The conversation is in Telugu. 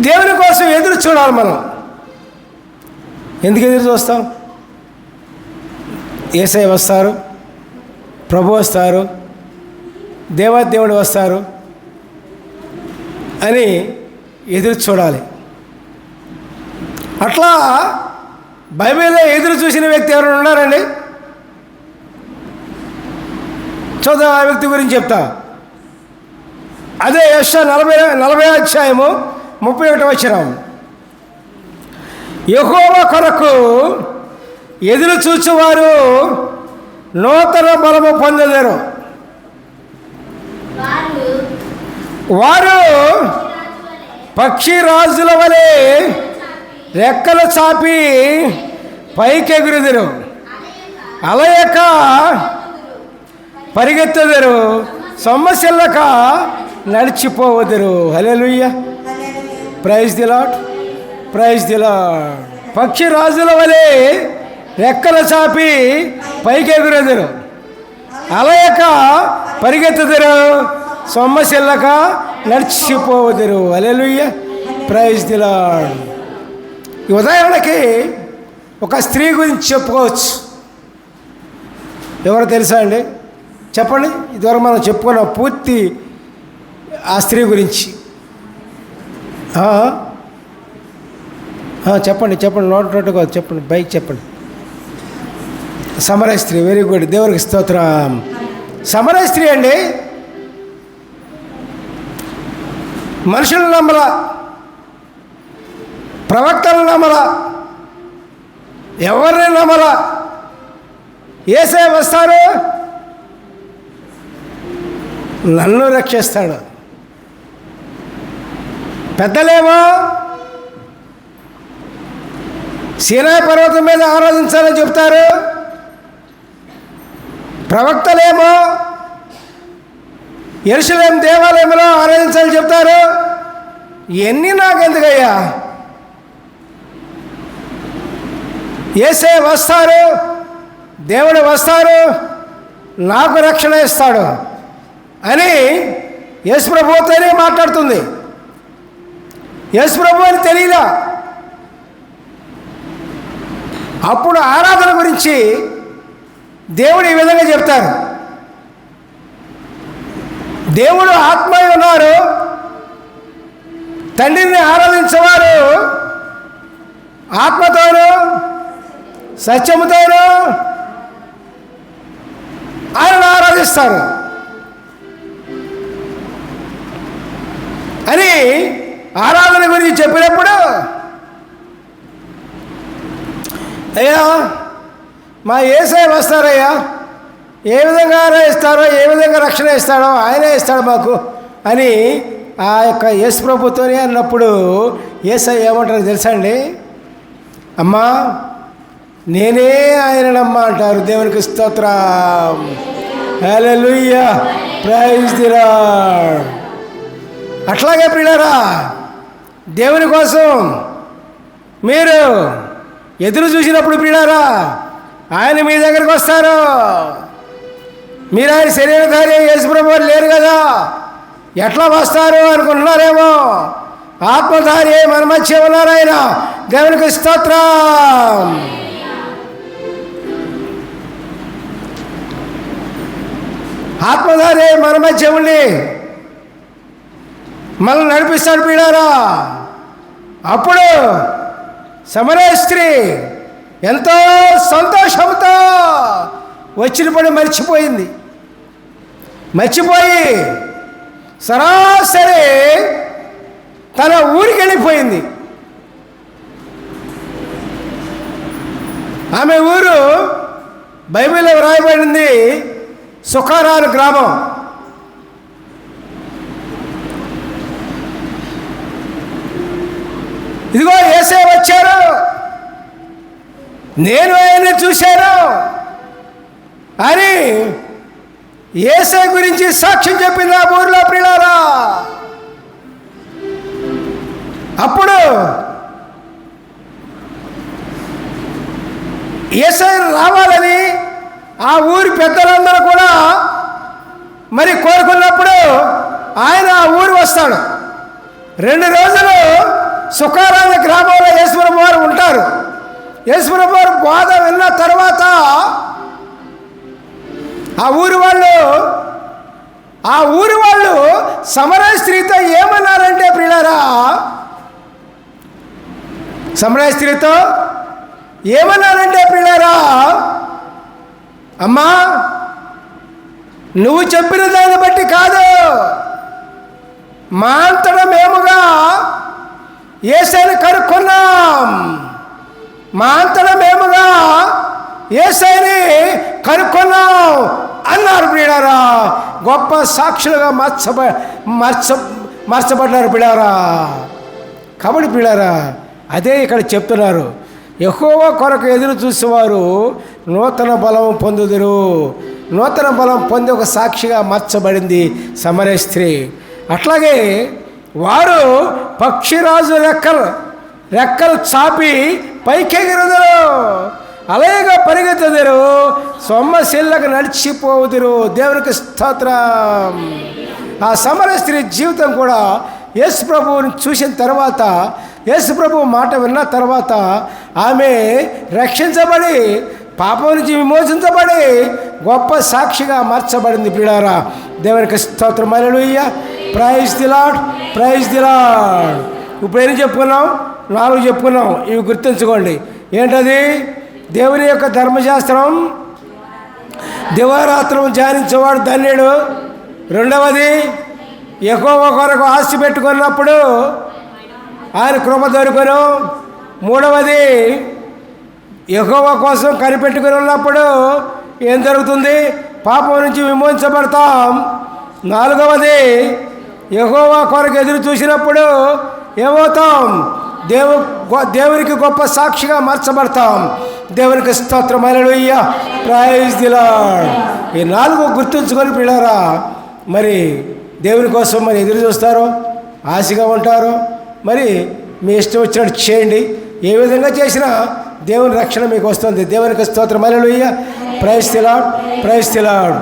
దేవుని కోసం ఎదురు చూడాలి మనం. ఎందుకు ఎదురు చూస్తాం? ఏసై వస్తారు ప్రభు వస్తారు దేవాదేవుడు వస్తారు అని ఎదురు చూడాలి. అట్లా బైబిల్లో ఎదురు చూసిన వ్యక్తి ఎవరైనా ఉన్నారండి? చూద్దాం ఆ వ్యక్తి గురించి చెప్తా. అదే యశ నలభై నలభై అధ్యాయము ముప్పై ఒకటి వచ్చినాం యహోవ కొరకు ఎదురు చూచువారు నూతన బలము పొందలేరు. వారు పక్షి రాజుల వలె రెక్కలు చాపి పైకెగురుదురు. అలయక పరిగెత్తుదురు. సొమ్మసిల్లక నడిచిపోవదురు. Hallelujah. Praise the Lord praise the Lord పక్షి రాజుల వలె రెక్కలు చాపి పైకెగురుదురు. అలయక పరిగెత్తుదురు. సొమ్మసిల్లక నడిచిపోవదురు అలెలుయ్య ప్రైజ్ దిలాడ్ ఈ ఉదాహరణకి ఒక స్త్రీ గురించి చెప్పుకోవచ్చు. ఎవరు తెలుసా అండి? చెప్పండి. ఇదివరకు మనం చెప్పుకున్న పూర్తి ఆ స్త్రీ గురించి. చెప్పండి చెప్పండి నోట్ నోటుగా చెప్పండి బైక్ చెప్పండి. సమరయ స్త్రీ వెరీ గుడ్ దేవుడికి స్తోత్రం. సమరయ స్త్రీ అండి. మనుషులు నమ్మల. ప్రవక్తలు నమ్మల. ఎవరిని నమ్మల? ఏసే వస్తారు నన్ను రక్షిస్తాడు. పెద్దలేమో? సీనాయి పర్వతం మీద ఆరాధించాలని చెప్తారు. ప్రవక్తలేమో ఎరుసలేం దేవాలయంలో ఆరాధించాలని చెప్తారు. ఎన్ని నాకెందుకయ్యా? ఏసే వస్తారు దేవుడు వస్తారు నాకు రక్షణ ఇస్తాడు అని యేసు ప్రభుతోనే మాట్లాడుతుంది. యేసు ప్రభు అని తెలియదా అప్పుడు ఆరాధన గురించి దేవుడు ఈ విధంగా చెప్తారు. దేవుడు ఆత్మై ఉన్నారు. తండ్రిని ఆరాధించేవారు ఆత్మతోనూ సత్యముతోనూ ఆయన ఆరాధిస్తారు. ఆరాధన గురించి చెప్పినప్పుడు అయ్యా మా ఏసై వస్తారయ్యా. ఏ విధంగా ఇస్తారో ఏ విధంగా రక్షణ ఇస్తాడో ఆయనే ఇస్తాడు మాకు అని ఆ యొక్క యేసు ప్రభుత్వనే అన్నప్పుడు ఏసై ఏమంటారు తెలుసా అండి? అమ్మా నేనే ఆయననమ్మా అంటారు. దేవునికి స్తోత్రం. హల్లెలూయా. ప్రైజ్ దిరా అట్లాగే పిల్లరా దేవుని కోసం మీరు ఎదురు చూసినప్పుడు పిల్లారా ఆయన మీ దగ్గరికి వస్తారు? మీరు ఆయన శరీరధారి యేసుప్రభు లేరు కదా? ఎట్లా వస్తారు అనుకుంటున్నారేమో? ఆత్మధారి మన మధ్య ఉన్నారు ఆయన. దేవునికి స్తోత్రం. ఆత్మధారి మన మధ్య ఉండి మనల్ని నడిపిస్తాడు పీడారా. అప్పుడు సమరయ స్త్రీ ఎంతో సంతోషంతో వచ్చిన పని మర్చిపోయింది. మర్చిపోయి సరాసరి తన ఊరికి వెళ్ళిపోయింది. ఆమె ఊరు బైబిల్లో వ్రాయబడింది సుఖారాలు గ్రామం. ఇదిగో ఏసే వచ్చారు. నేను ఆయన్ని చూశాను. అని ఏసే గురించి సాక్ష్యం చెప్పింది ఆ ఊర్లో ప్రిలారా అప్పుడు ఏసై రావాలని ఆ ఊరి పెద్దలందరూ కూడా మరి కోరుకున్నప్పుడు ఆయన ఆ ఊరు వస్తాడు. రెండు రోజులు సుఖారాధ గ్రామంలో ఈశ్వరం వారు ఉంటారు. ఈశ్వరం వారు బోధ విన్న తర్వాత ఆ ఊరి వాళ్ళు ఆ ఊరి వాళ్ళు సమర స్త్రీతో ఏమన్నారంటే ప్రియులారా? సమర స్త్రీతో ఏమన్నారంటే ప్రియులారా? అమ్మా నువ్వు చెప్పిన దాన్ని బట్టి కాదు. మా అంతటా మేముగా ఏసైని కనుక్కున్నాం. మా అంతలో మేముగా ఏసైని కనుక్కున్నాం అన్నారు బిడారా గొప్ప సాక్షులుగా మార్చబ మార్చ మార్చబడ్డారు బిడారా కాబట్టి బిడారా అదే ఇక్కడ చెప్తున్నారు. ఎక్కువ కొరకు ఎదురు చూసేవారు నూతన బలం పొందుదురు. నూతన బలం పొంది ఒక సాక్షిగా మార్చబడింది సమరే స్త్రీ. అట్లాగే వారు పక్షిరాజు రెక్కలు రెక్కలు చాపి పైకెగిరుదరు. అలాగే పరిగెత్తుదరు. సొమ్మశిల్లకు నడిచిపోవుదురు. దేవునికి స్తోత్రం. ఆ సమర స్త్రీ జీవితం కూడా యేసు ప్రభువుని చూసిన తర్వాత యేసు ప్రభు మాట విన్న తర్వాత ఆమె రక్షించబడి పాపం నుంచి విమోచించబడి గొప్ప సాక్షిగా మార్చబడింది బిడారా దేవునికి స్తోత్రం. Hallelujah praise the Lord praise the Lord ఇప్పుడు ఏం చెప్పుకున్నాం? నాలుగు చెప్పుకున్నాం. ఇవి గుర్తుంచుకోండి. ఏంటది? దేవుని యొక్క ధర్మశాస్త్రం. దివారాత్రం ధ్యానించేవాడు ధన్యుడు. రెండవది ఎక్కువ కొరకు ఆస్తి పెట్టుకున్నప్పుడు ఆయన కృప దొరుకును. మూడవది ఎక్కువ కోసం కనిపెట్టుకుని ఉన్నప్పుడు ఏం జరుగుతుంది? పాపం నుంచి విమోచించబడతాం. నాలుగవది యహోవా కొరకు ఎదురు చూసినప్పుడు ఏమవుతాం? దేవు గొ- దేవునికి గొప్ప సాక్షిగా మార్చబడతాం. దేవునికి స్తోత్రం. అలలుయ్య ప్రైజ్ దిలాడ్ ఈ నాలుగు గుర్తుంచుకొని పిల్లరా మరి దేవుని కోసం మరి ఎదురు చూస్తారో ఆశగా ఉంటారో మరి మీ ఇష్టం వచ్చినట్టు చేయండి. ఏ విధంగా చేసినా దేవుని రక్షణ మీకు వస్తుంది. దేవునికి స్తోత్రం. Hallelujah praise the Lord praise the Lord